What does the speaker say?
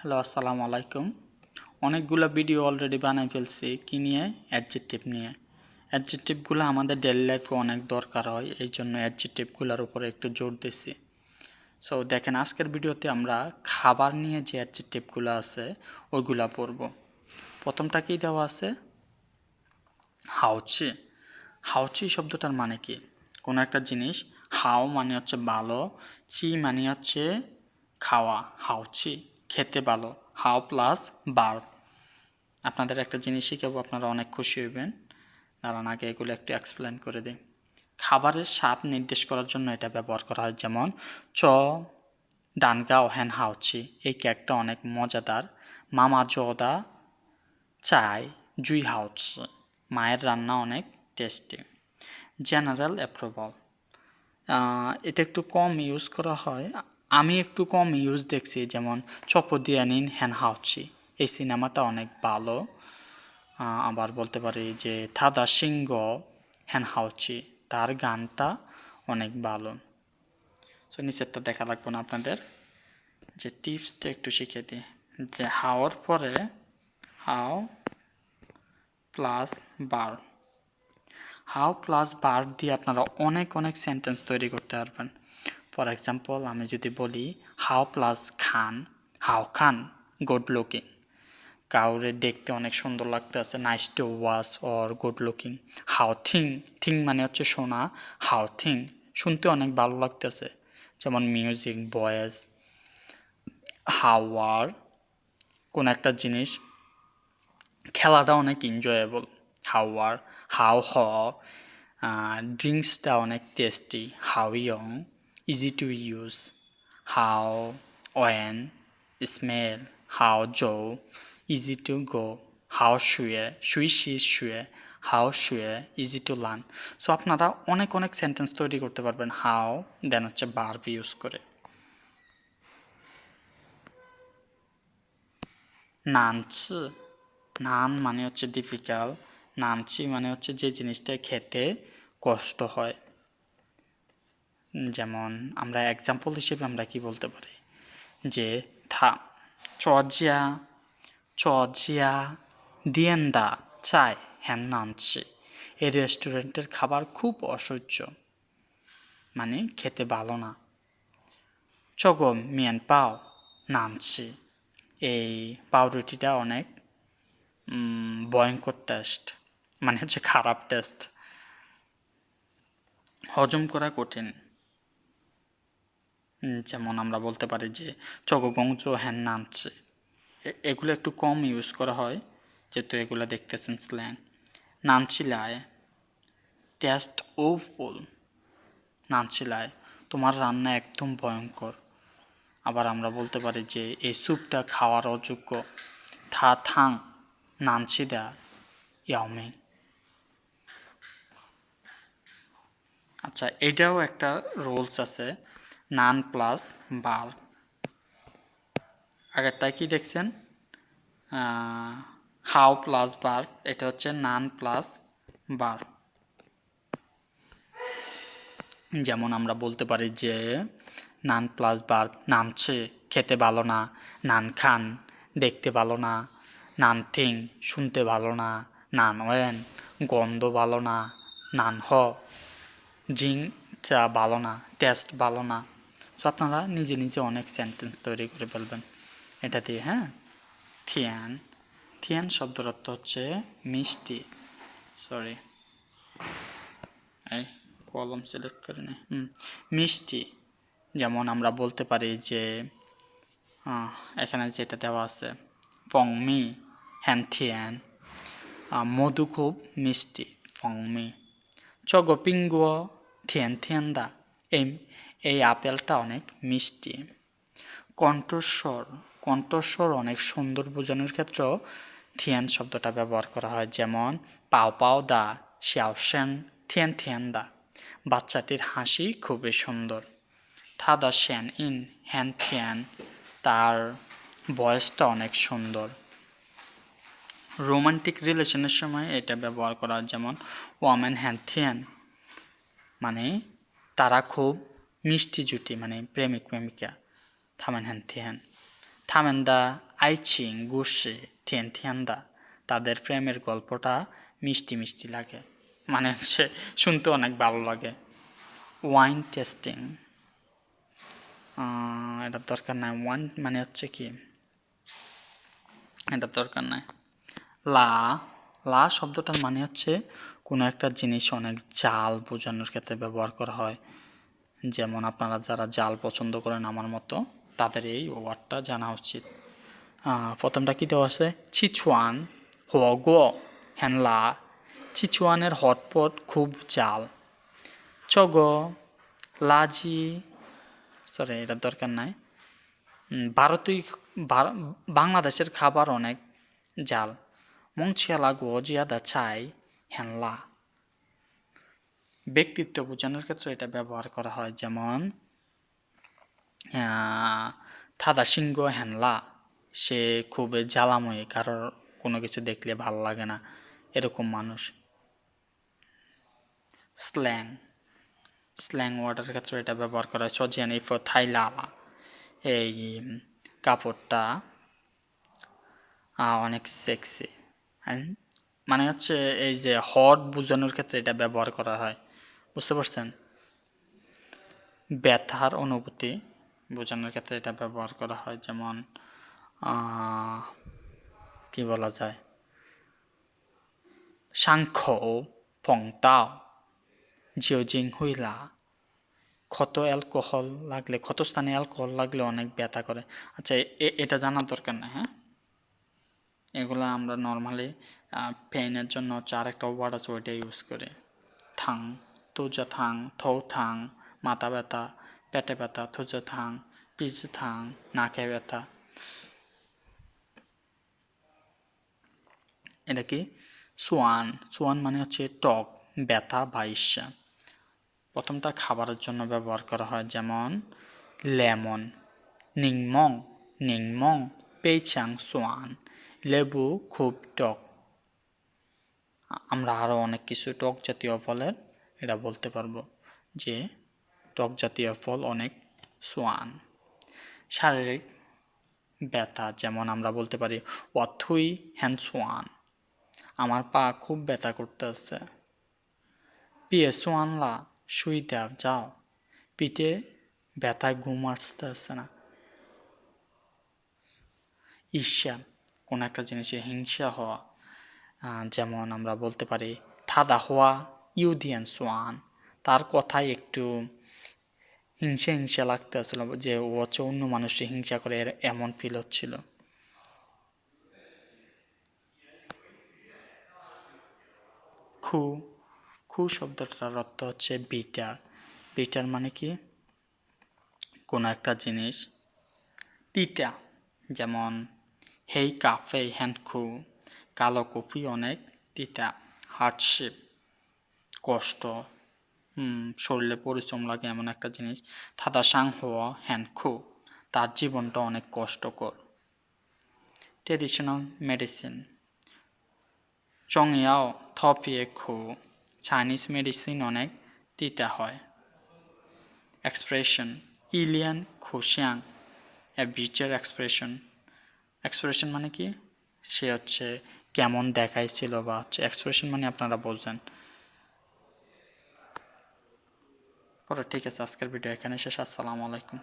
Hello, আসসালামু আলাইকুম। অনেকগুলো ভিডিও অলরেডি বানাই ফেলছি, কি নিয়ে? অ্যাডজেক্টিভ নিয়ে। অ্যাডজেক্টিভগুলো আমাদের ডেলি লাইফে অনেক দরকার হয়, এই জন্য অ্যাডজেক্টিভগুলোর উপরে একটু জোর দিছি। সো দেখেন, আজকের ভিডিওতে আমরা খাবার নিয়ে যে অ্যাডজেক্টিভগুলো আছে, ওইগুলা পড়ব। প্রথমটা কি দেওয়া আছে? হাউচি। হাউচি শব্দটার মানে কি? কোনো একটা জিনিস, হাও মানে হচ্ছে ভালো, চি মানে হচ্ছে খাওয়া, হাউচি। খেতে ভালো। হাও প্লাস বার। আপনাদের একটা জিনিস শিখাবো, আপনারা অনেক খুশি হইবেন। দাঁড়ান, আগে এগুলো একটু এক্সপ্লেন করে দিই। খাবারের স্বাদ নির্দেশ করার জন্য এটা ব্যবহার করা হয়, যেমন চ ডানগা ওহেন হাউচি এই কেকটা অনেক মজাদার। মামা জদা চাই, জুই হাউচি মায়ের রান্না অনেক টেস্টি জেনারেল অ্যাপ্রুভাল এটা একটু কম ইউজ করা হয়। আমি একটু কম ইউজ দেখছি, যেমন চপদিয়ানিন হ্যান হাউচি এই সিনেমাটা অনেক ভালো। আবার বলতে পারি যে থাদা সিংহ হ্যান হাউচি তার গানটা অনেক ভালো। সো নিচেরটা দেখা লাগবে না আপনাদের? যে টিপসটা একটু শিখে দিই। যে হাওয়ার পরে হাও প্লাস বার। হাও প্লাস বার দিয়ে আপনারা অনেক অনেক সেন্টেন্স তৈরি করতে পারবেন। ফর এক্সাম্পল আমি যদি বলি হাও প্লাস খান হাউ খান গুড লুকিং কাউরে দেখতে অনেক সুন্দর লাগতেছে nice to watch or good looking how thing thing মানে হচ্ছে শোনা হাউ থিং শুনতে অনেক ভালো লাগতেছে। যেমন মিউজিক ভয়েস হাওয়ার কোন একটা জিনিস। খেলাটা অনেক এনজয়েবল হাওয়ার হাউ হ ড্রিঙ্কসটা অনেক tasty how young easy to use how when smell how Joe easy to go how শুয়ে শুই শি শুয়ে হাউ শুয়ে ইজি টু লার্ন সো আপনারা অনেক অনেক সেন্টেন্স তৈরি করতে পারবেন হাউ দেন হচ্ছে বার্ব ইউজ করে। নানচি। নান মানে হচ্ছে ডিফিকাল্ট নানচি মানে হচ্ছে যে জিনিসটা খেতে কষ্ট হয়। যেমন আমরা এক্সাম্পল হিসেবে আমরা কি বলতে পারি? যে থা চজিয়া চজিয়া দিয়েন্দা চাই হ্যান নানচি এই রেস্টুরেন্টের খাবার খুব অসহ্য মানে খেতে ভালো না। চগো মিয়ান পাও নানচি। এই পাউরুটিটা অনেক ভয়ঙ্কর টেস্ট মানে হচ্ছে খারাপ টেস্ট। হজম করা কঠিন। যেমন আমরা বলতে পারি যে চগগংচ হ্যান নানছে এগুলো একটু কম ইউজ করা হয়, যেহেতু এগুলো দেখতেছেন স্ল্যাং নানছিলায় টেস্ট ও ফুল নানছিলায়, তোমার রান্না একদম ভয়ঙ্কর। আবার আমরা বলতে পারি যে এই স্যুপটা খাওয়ার অযোগ্য। থা থাং, নানছিদা ইয়াওমিং আচ্ছা এটাও একটা রোলস আছে। নান প্লাস বার আগেরটায় কি দেখছেন? হাউ প্লাস বার এটা হচ্ছে নান প্লাস বার যেমন আমরা বলতে পারি যে, নান প্লাস বার নানছে খেতে ভালো না, নান খান, দেখতে ভালো না, নান থিং, শুনতে ভালো না, নান ওয়েন, গন্ধ ভালো না, নান হ জিং চা ভালো না, টেস্ট ভালো না। সো আপনারা নিজে নিজে অনেক সেন্টেন্স তৈরি করে ফেলবেন এটা দিয়ে হ্যাঁ? থিয়ান। থিয়ান শব্দর অর্থ হচ্ছে মিষ্টি। সরি এই কলম সিলেক্ট করে নি। মিষ্টি। যেমন আমরা বলতে পারি যে এখানে যেটা দেওয়া আছে ফংমি হ্যান থিয়ান। মধু খুব মিষ্টি ফংমি চগো পিঙ্গুয় থিয়ান থিয়ান দা। এই এই আপেলটা অনেক মিষ্টি। কণ্ঠস্বর কণ্ঠস্বর অনেক সুন্দর বোঝানোর ক্ষেত্রেও থিয়ান শব্দটা ব্যবহার করা হয়। যেমন, পাও পাও দা শিয়াওশেন থিয়ান থিয়ান দা। বাচ্চাটির হাসি খুবই সুন্দর। থাদা শ্যান ইন, হ্যান থিয়ান, তার বয়সটা অনেক সুন্দর। রোমান্টিক রিলেশনের সময় এটা ব্যবহার করা যেমন, ওয়ামেন হ্যান থিয়ান মানে তারা খুব মিষ্টি জুটি মানে প্রেমিক, প্রেমিকা, থামেন হ্যান থিয়ান থামেন দা আইচিং গুসে থিয়েন থিয়ান্দা তাদের প্রেমের গল্পটা মিষ্টি মিষ্টি লাগে। মানে হচ্ছে শুনতে অনেক ভালো লাগে। Wine tasting. এটার দরকার নাই। ওয়াইন মানে হচ্ছে কি? এটার দরকার নাই। লা লা শব্দটার মানে হচ্ছে কোনো একটা জিনিস অনেক জাল বোঝানোর ক্ষেত্রে ব্যবহার করা হয়। যেমন আপনারা যারা জাল পছন্দ করেন আমার মতো, তাদের এই ওয়ার্ডটা জানা উচিত। প্রথমটা কী দেওয়া আছে? চিচুয়ান, হগো হ্যানলা চিচুয়ানের হটপট খুব জাল। চগ, লাজি সরি এটার দরকার নাই। ভারতীয় বাংলাদেশের খাবার অনেক জাল। মংছিয়ালা গজিয়াদা চাই হ্যানলা ব্যক্তিত্ব বোঝানোর ক্ষেত্রে এটা ব্যবহার করা হয়, যেমন থাদা সিংহ হ্যানলা সে খুব জ্বালাময়ী, কারোর কোনো কিছু দেখলে ভালো লাগে না, এরকম মানুষ। স্ল্যাং স্ল্যাং ওয়ার্ডের ক্ষেত্রে এটা ব্যবহার করা হয়, সজিয়ান ইফ থাইলালা, এই কাপড়টা অনেক সেক্সি মানে হচ্ছে এই যে হট বোঝানোর ক্ষেত্রে এটা ব্যবহার করা হয়। বুঝতে পারছেন? ব্যথার অনুভূতি বোঝানোর ক্ষেত্রে এটা ব্যবহার করা হয়, যেমন কি বলা যায়? সাংখ্য পংতাও জিওজিং হুইলা, ক্ষত অ্যালকোহল লাগলে, ক্ষত স্থানে অ্যালকোহল লাগলে অনেক ব্যথা করে। আচ্ছা এটা জানার দরকার নাই হ্যাঁ? এগুলো আমরা নর্মালি পেইনের জন্য হচ্ছে আরেকটা ওয়ার্ড আছে, ওইটা ইউজ করি। থাং তুজা থাং থৌ থাং মাথা ব্যথা পেটে ব্যথা থুজা থাং পিস থাং নাকে ব্যথা এটা কি সোয়ান সোয়ান মানে হচ্ছে টক ব্যথা বা ঈর্ষা প্রথমটা খাবারের জন্য ব্যবহার করা হয় যেমন লেমন নিংমং নিংমং পেইচাং সোয়ান লেবু খুব টক আমরা আরও অনেক কিছু টক জাতীয় ফলের এটা বলতে পারব যে টক জাতীয় ফল অনেক সোয়ান। শারীরিক ব্যথা, যেমন আমরা বলতে পারি অথুই হ্যান সোয়ান আমার পা খুব ব্যথা করতেছে। পিয়ে সোয়ানলা, শুই দেও, যাও। পিঠে ব্যথায় ঘুম আসতেছে না। ঈর্ষা, কোনো একটা জিনিসে হিংসা হওয়া যেমন আমরা বলতে পারি থাদা হওয়া ইউদিয়ান সোয়ান। তার কথাই একটু হিংসা হিংসা লাগতে আসলো যে ও হচ্ছে অন্য মানুষকে হিংসা করে এমন ফিল হচ্ছিল। খু খু শব্দটার অর্থ হচ্ছে বিটার বিটার মানে কি? কোনো একটা জিনিস। তিতা, যেমন, হেই কাফে হ্যান্ড খু। কালো কফি অনেক তিতা। হার্ডশিপ কষ্ট শরীরে পরিশ্রম লাগে এমন একটা জিনিস। থাদা সাং হওয়া হ্যান্ড খু, তার জীবনটা অনেক কষ্টকর। ট্রেডিশনাল মেডিসিন চংয়াও থপিয়ে খু। চাইনিজ মেডিসিন অনেক তিতা হয়। এক্সপ্রেশন ইলিয়ান খুশিয়াং। এ বিচের এক্সপ্রেশন এক্সপ্রেশন মানে কি? সে হচ্ছে কেমন দেখাইছিল বা হচ্ছে এক্সপ্রেশন মানে আপনারা বলছেন। পরে ঠিক আছে আজকের ভিডিও এখানে শেষ। আসসালামু আলাইকুম।